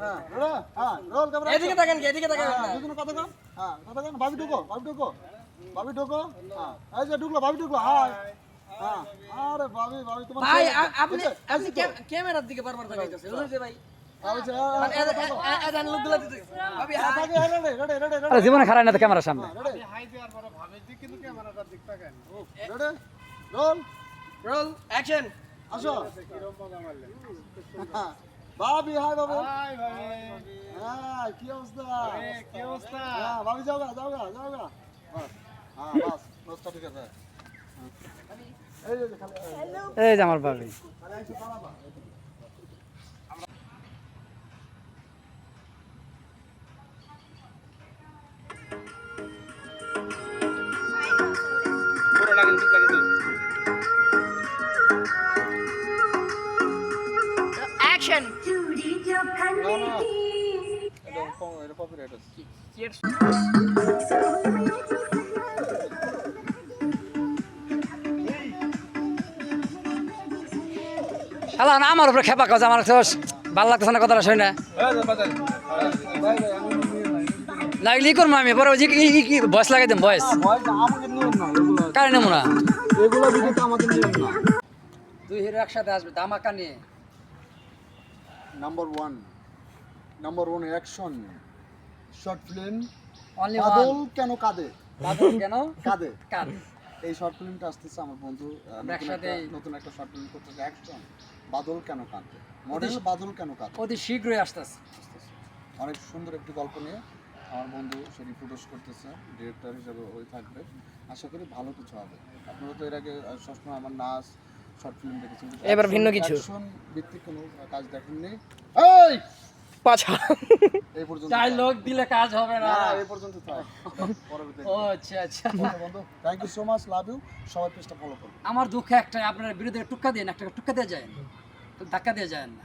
হ্যাঁ রোল হ্যাঁ roll camera এদিকে তাকান কি, এদিকে তাকান। হ্যাঁ না। কথা কন। হ্যাঁ কথা কন। ভাবি ঢুকো ভাবি ঢুকো ভাবি ঢুকো। হ্যাঁ এই যে ঢুকলো ভাবি ঢুকলো হাই। হ্যাঁ আরে ভাবি ভাবি তোমার ভাই আপনি আপনি ক্যামেরার দিকে বারবার ভাই। হ্যাঁ, জীবনে খারাপ না তো ক্যামেরার সামনে। হ্যাঁ? রোল। Roll action. আসো। হ্যাঁ, ভাবি হাই বাবু হাই ভাই হ্যাঁ কি অবস্থা? কি অবস্থা? হ্যাঁ ভাবি যাও গা যাও গা যাও গা। বাস, হ্যাঁ বাস দশটা ঠিক আছে। এই যে খালি এই যে। আমার ভাবি। খালি একটু দাঁড়াবা। পুরো কিন্তু লাগে তো অ্যাকশন না না এটা কম এটা কপিরাইট আছে শালা না আমার উপরে খেপা কাজ আমার তো ভালো লাগতেছে না কথাটা শুনে লাগলি করব আমি পরে ওই কি- বয়স লাগাই দিম বয়স। নেব না? এগুলো আমাদের না। দুই হিরো একসাথে আসবে ধামাকা নিয়ে। Number one number one action short film Badal one কেন কাঁদে? কেন? কাঁদে। কার এই শর্ট ফিল্মটা আসতেছে আমার বন্ধু আহ, নতুন একসাথে- একটা- নতুন একটা শর্ট ফিল্ম করতেছে অ্যাকশন বাদল কেন কাঁদে? মডেল বাদল কেন কাঁদে? অতি শীঘ্রই আসতেছে। আসতেছে। অনেক সুন্দর একটি গল্প নিয়ে আমার বন্ধু সেটি প্রোডিউস করতেছে ডিরেক্টর হিসেবে ওই থাকবে। আশা করি ভালো কিছু হবে। আপনারা তো এর আগে আহ, সবসময় আমার নাচ শর্ট ফিল্ম দেখেছেন এবার ভিন্ন কিছু। ভিত্তিক কোনো কাজ দেখেননি। এই! পাছা এই পর্যন্ত ডায়লগ দিলে কাজ হবে না। এই পর্যন্ত থাক ও আচ্ছা আচ্ছা। বন্ধু thank you so much love you সবাই পেজটা ফলো করুন আমার দুঃখ একটা আপনার বিরুদ্ধে টুক্কা দিয়ে একটা টুক্কা দিয়ে যায় না ধাক্কা দিয়ে যায় না।